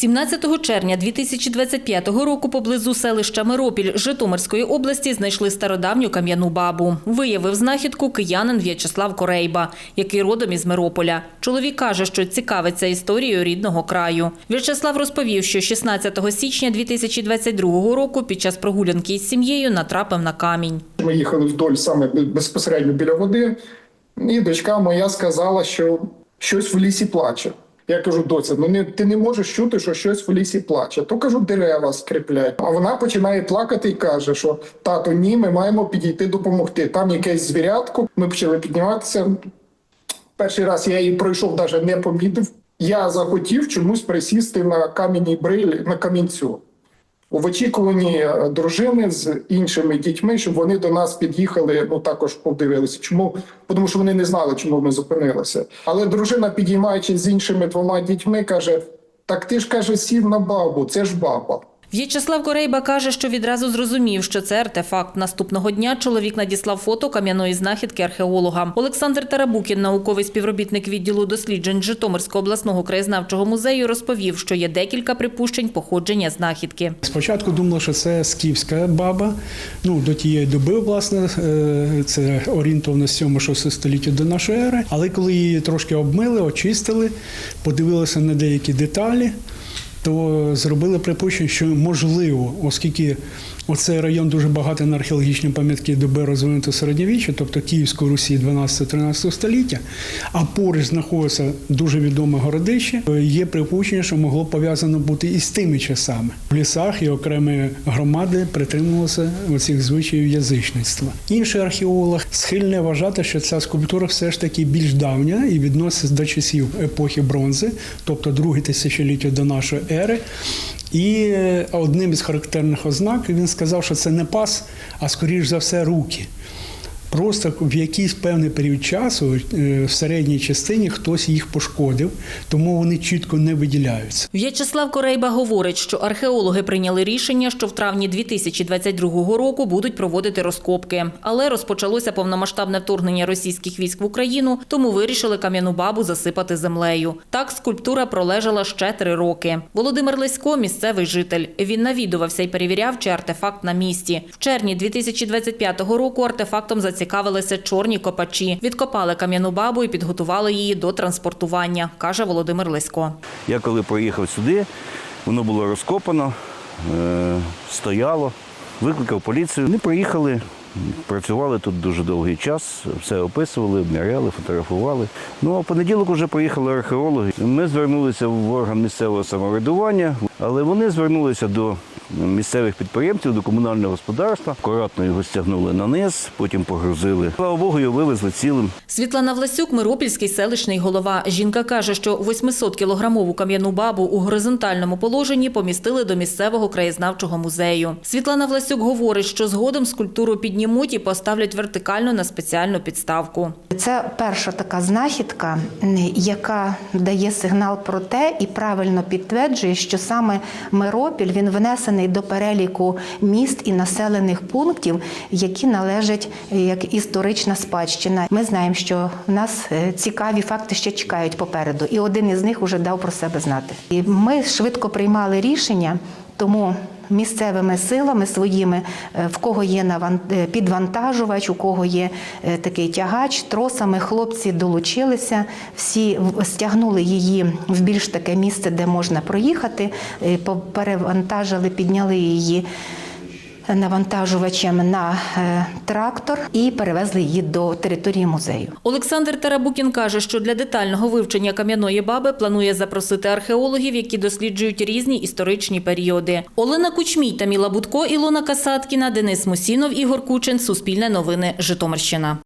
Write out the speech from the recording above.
17 червня 2025 року поблизу селища Миропіль Житомирської області знайшли стародавню кам'яну бабу. Виявив знахідку киянин В'ячеслав Корейба, який родом із Мирополя. Чоловік каже, що цікавиться історією рідного краю. В'ячеслав розповів, що 16 січня 2022 року під час прогулянки із сім'єю натрапив на камінь. Ми їхали вдоль саме безпосередньо біля води, і дочка моя сказала, що щось в лісі плаче. Я кажу, доця, ну не ти не можеш чути, що щось в лісі плаче. То кажу, дерева скріплять. А вона починає плакати і каже, що тато, ні, ми маємо підійти допомогти. Там якесь звірятко. Ми почали підніматися. Перший раз я її пройшов, навіть не помітив. Я захотів чомусь присісти на кам'яній брилі на камінцю. В очікуванні е, дружини з іншими дітьми, щоб вони до нас під'їхали, ну також подивилися. Чому? Тому що вони не знали, чому ми зупинилися. Але дружина, підіймаючись з іншими двома дітьми, каже: Так ти ж каже, сів на бабу, це ж баба. В'ячеслав Корейба каже, що відразу зрозумів, що це артефакт. Наступного дня чоловік надіслав фото кам'яної знахідки археологам. Олександр Тарабукін, науковий співробітник відділу досліджень Житомирського обласного краєзнавчого музею, розповів, що є декілька припущень походження знахідки. Спочатку думала, що це скіфська баба. Ну до тієї доби, власне, е, це орієнтовно 7-6 століття до нашої ери. Але коли її трошки обмили, очистили, подивилися на деякі деталі. То зробили припущення, що можливо, оскільки оцей район дуже багатий на археологічні пам'ятки доби розвинутого середньовіччя, тобто Київської Русі 12-13 століття, а поруч знаходиться дуже відоме городище, є припущення, що могло пов'язано бути і з тими часами. В лісах і окремі громади притримувалися оцих звичаїв язичництва. Інший археолог схильний вважати, що ця скульптура все ж таки більш давня і відноситься до часів епохи бронзи, тобто друге тисячоліття до нашої ери. І е, одним із характерних ознак він сказав, що це не пас, а скоріш за все руки. Просто в якийсь певний період часу е, в середній частині хтось їх пошкодив, тому вони чітко не виділяються. В'ячеслав Корейба говорить, що археологи прийняли рішення, що в травні 2022 року будуть проводити розкопки. Але розпочалося повномасштабне вторгнення російських військ в Україну, тому вирішили кам'яну бабу засипати землею. Так скульптура пролежала ще три роки. Володимир Лесько – місцевий житель. Він навідувався і перевіряв, чи артефакт на місці. В червні 2025 року артефактом зацікавилися чорні копачі. Відкопали кам'яну бабу і підготували її до транспортування, каже Володимир Лесько. Я коли приїхав сюди, воно було розкопано, е, стояло, викликав поліцію. Вони приїхали, працювали тут дуже довгий час, все описували, обміряли, фотографували. Ну а в понеділок вже приїхали археологи. Ми звернулися в орган місцевого самоврядування, але вони звернулися до місцевих підприємців, до комунального господарства. Акуратно його стягнули на низ, потім погрузили. Слава Богу, його вивезли цілим. Світлана Власюк – Миропільський селищний голова. Жінка каже, що 800-кілограмову кам'яну бабу у горизонтальному положенні помістили до місцевого краєзнавчого музею. Світлана Власюк говорить, що згодом скульптуру піднімуть і поставлять вертикально на спеціальну підставку. Це перша така знахідка, яка дає сигнал про те і правильно підтверджує, що саме Миропіль він внесений до переліку міст і населених пунктів, які належать як історична спадщина. Ми знаємо, що в нас е, цікаві факти ще чекають попереду, і один із них вже дав про себе знати. І ми швидко приймали рішення, тому місцевими силами своїми, е, в кого є е, підвантажувач, у кого є е, такий тягач, тросами хлопці долучилися, всі стягнули її в більш таке місце, де можна проїхати, перевантажили, підняли її. Навантажувачем на е, трактор і перевезли її до території музею. Олександр Тарабукін каже, що для детального вивчення кам'яної баби планує запросити археологів, які досліджують різні історичні періоди. Олена Кучмій, Таміла Будко, Ілона Касаткіна, Денис Мусінов, Ігор Кучин. Суспільне новини. Житомирщина.